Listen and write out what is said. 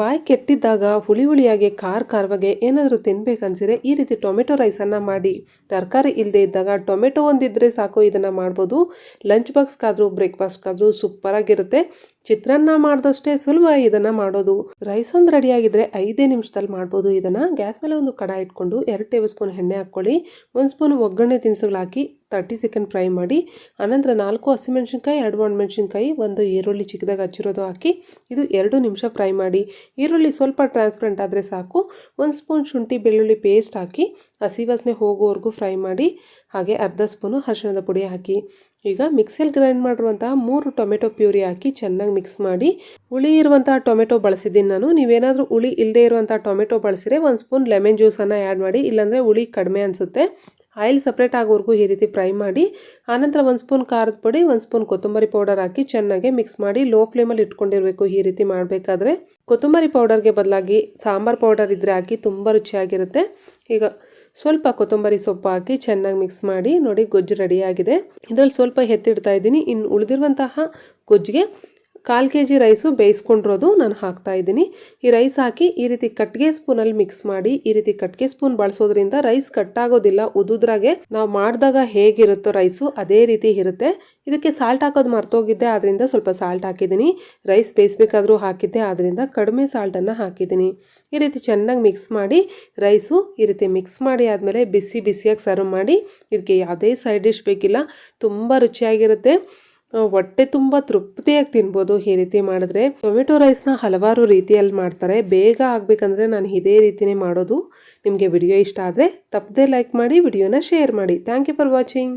ಬಾಯಿ ಕೆಟ್ಟಿದ್ದಾಗ ಹುಳಿ ಹುಳಿಯಾಗಿ ಖಾರ ಖಾರವಾಗೆ ಏನಾದರೂ ತಿನ್ಬೇಕನ್ಸಿದ್ರೆ ಈ ರೀತಿ ಟೊಮೆಟೊ ರೈಸನ್ನು ಮಾಡಿ. ತರಕಾರಿ ಇಲ್ಲದೆ ಇದ್ದಾಗ ಟೊಮೆಟೊ ಒಂದಿದ್ದರೆ ಸಾಕು, ಇದನ್ನು ಮಾಡ್ಬೋದು. ಲಂಚ್ ಬಾಕ್ಸ್ಗಾದರೂ, ಬ್ರೇಕ್ಫಾಸ್ಟ್ಗಾದರೂ ಸೂಪರಾಗಿರುತ್ತೆ. ಚಿತ್ರಾನ್ನ ಮಾಡಿದಷ್ಟೇ ಸುಲಭ ಇದನ್ನು ಮಾಡೋದು. ರೈಸ್ ಒಂದು ರೆಡಿಯಾಗಿದ್ದರೆ ಐದೇ ನಿಮಿಷದಲ್ಲಿ ಮಾಡ್ಬೋದು. ಇದನ್ನು ಗ್ಯಾಸ್ ಮೇಲೆ ಒಂದು ಕಡ ಇಟ್ಕೊಂಡು ಎರಡು ಟೇಬಲ್ ಸ್ಪೂನ್ ಎಣ್ಣೆ ಹಾಕ್ಕೊಳ್ಳಿ. ಒಂದು ಸ್ಪೂನ್ ಒಗ್ಗರಣೆ ತಿನಿಸುಗಳು ಹಾಕಿ ತರ್ಟಿ ಸೆಕೆಂಡ್ ಫ್ರೈ ಮಾಡಿ, ಆನಂತರ ನಾಲ್ಕು ಹಸಿಮೆಣ್ಸಿನ್ಕಾಯಿ ಎರಡು ಒಣಮೆಣ್ಸಿನ್ಕಾಯಿ ಒಂದು ಈರುಳ್ಳಿ ಚಿಕ್ಕದಾಗಿ ಹಚ್ಚಿರೋದು ಹಾಕಿ, ಇದು ಎರಡು ನಿಮಿಷ ಫ್ರೈ ಮಾಡಿ. ಈರುಳ್ಳಿ ಸ್ವಲ್ಪ ಟ್ರಾನ್ಸ್ಪರೆಂಟ್ ಆದರೆ ಸಾಕು. ಒಂದು ಸ್ಪೂನ್ ಶುಂಠಿ ಬೆಳ್ಳುಳ್ಳಿ ಪೇಸ್ಟ್ ಹಾಕಿ, ಹಸಿ ವಾಸನೆ ಹೋಗೋವರೆಗೂ ಫ್ರೈ ಮಾಡಿ, ಹಾಗೆ ಅರ್ಧ ಸ್ಪೂನು ಅರಿಶಿಣದ ಪುಡಿ ಹಾಕಿ. ಈಗ ಮಿಕ್ಸಿಯಲ್ಲಿ ಗ್ರೈಂಡ್ ಮಾಡಿರುವಂತಹ ಮೂರು ಟೊಮೆಟೊ ಪ್ಯೂರಿ ಹಾಕಿ ಚೆನ್ನಾಗಿ ಮಿಕ್ಸ್ ಮಾಡಿ. ಹುಳಿ ಇರುವಂತಹ ಟೊಮೆಟೊ ಬಳಸಿದ್ದೀನಿ ನಾನು. ನೀವೇನಾದರೂ ಹುಳಿ ಇಲ್ಲದೆ ಇರುವಂಥ ಟೊಮೆಟೊ ಬಳಸಿದ್ರೆ ಒಂದು ಸ್ಪೂನ್ ಲೆಮನ್ ಜ್ಯೂಸನ್ನು ಆ್ಯಡ್ ಮಾಡಿ, ಇಲ್ಲಾಂದರೆ ಹುಳಿ ಕಡಿಮೆ ಅನಿಸುತ್ತೆ. ಆಯಿಲ್ ಸಪ್ರೇಟ್ ಆಗೋವರೆಗೂ ಈ ರೀತಿ ಫ್ರೈ ಮಾಡಿ, ಆನಂತರ ಒಂದು ಸ್ಪೂನ್ ಖಾರದ ಪುಡಿ, ಒಂದು ಸ್ಪೂನ್ ಕೊತ್ತಂಬರಿ ಪೌಡರ್ ಹಾಕಿ ಚೆನ್ನಾಗಿ ಮಿಕ್ಸ್ ಮಾಡಿ ಲೋ ಫ್ಲೇಮಲ್ಲಿ ಇಟ್ಕೊಂಡಿರಬೇಕು ಈ ರೀತಿ ಮಾಡಬೇಕಾದ್ರೆ. ಕೊತ್ತಂಬರಿ ಪೌಡರ್ಗೆ ಬದಲಾಗಿ ಸಾಂಬಾರು ಪೌಡರ್ ಇದ್ದರೆ ಹಾಕಿ ತುಂಬ ರುಚಿಯಾಗಿರುತ್ತೆ. ಈಗ ಸ್ವಲ್ಪ ಕೊತ್ತಂಬರಿ ಸೊಪ್ಪು ಹಾಕಿ ಚೆನ್ನಾಗಿ ಮಿಕ್ಸ್ ಮಾಡಿ ನೋಡಿ ಗೊಜ್ಜು ರೆಡಿಯಾಗಿದೆ ಇದರಲ್ಲಿ ಸ್ವಲ್ಪ ಎತ್ತಿಡ್ತಾ ಇದ್ದೀನಿ. ಇನ್ನು ಉಳಿದಿರುವಂತಹ ಗೊಜ್ಜಿಗೆ ಕಾಲು ಕೆ ಜಿ ರೈಸು ಬೇಯಿಸ್ಕೊಂಡಿರೋದು ನಾನು ಹಾಕ್ತಾ ಇದ್ದೀನಿ. ಈ ರೈಸ್ ಹಾಕಿ ಈ ರೀತಿ ಕಟ್ಟಿಗೆ ಸ್ಪೂನಲ್ಲಿ ಮಿಕ್ಸ್ ಮಾಡಿ ಈ ರೀತಿ ಕಟ್ಟಿಗೆ ಸ್ಪೂನ್ ಬಳಸೋದ್ರಿಂದ ರೈಸ್ ಕಟ್ಟಾಗೋದಿಲ್ಲ ಉದುದ್ರಾಗೆ ನಾವು ಮಾಡಿದಾಗ ಹೇಗಿರುತ್ತೋ ರೈಸು ಅದೇ ರೀತಿ ಇರುತ್ತೆ. ಇದಕ್ಕೆ ಸಾಲ್ಟ್ ಹಾಕೋದು ಮರ್ತೋಗಿದ್ದೆ ಆದ್ದರಿಂದ ಸ್ವಲ್ಪ ಸಾಲ್ಟ್ ಹಾಕಿದ್ದೀನಿ. ರೈಸ್ ಬೇಯಿಸ್ಬೇಕಾದ್ರೂ ಹಾಕಿದ್ದೆ ಆದ್ದರಿಂದ ಕಡಿಮೆ ಸಾಲ್ಟನ್ನು ಹಾಕಿದ್ದೀನಿ. ಈ ರೀತಿ ಚೆನ್ನಾಗಿ ಮಿಕ್ಸ್ ಮಾಡಿ ರೈಸು ಈ ರೀತಿ ಮಿಕ್ಸ್ ಮಾಡಿ ಆದಮೇಲೆ ಬಿಸಿ ಬಿಸಿಯಾಗಿ ಸರ್ವ್ ಮಾಡಿ. ಇದಕ್ಕೆ ಯಾವುದೇ ಸೈಡ್ ಡಿಶ್ ಬೇಕಿಲ್ಲ, ತುಂಬ ರುಚಿಯಾಗಿರುತ್ತೆ. ಹೊಟ್ಟೆ ತುಂಬ ತೃಪ್ತಿಯಾಗಿ ತಿನ್ಬೋದು ಈ ರೀತಿ ಮಾಡಿದ್ರೆ. ಟೊಮೆಟೊ ರೈಸ್ನ ಹಲವಾರು ರೀತಿಯಲ್ಲಿ ಮಾಡ್ತಾರೆ. ಬೇಗ ಆಗಬೇಕಂದ್ರೆ ನಾನು ಇದೇ ರೀತಿನೇ ಮಾಡೋದು. ನಿಮಗೆ ವಿಡಿಯೋ ಇಷ್ಟ ಆದರೆ ತಪ್ಪದೇ ಲೈಕ್ ಮಾಡಿ, ವಿಡಿಯೋನ ಶೇರ್ ಮಾಡಿ. Thank you for watching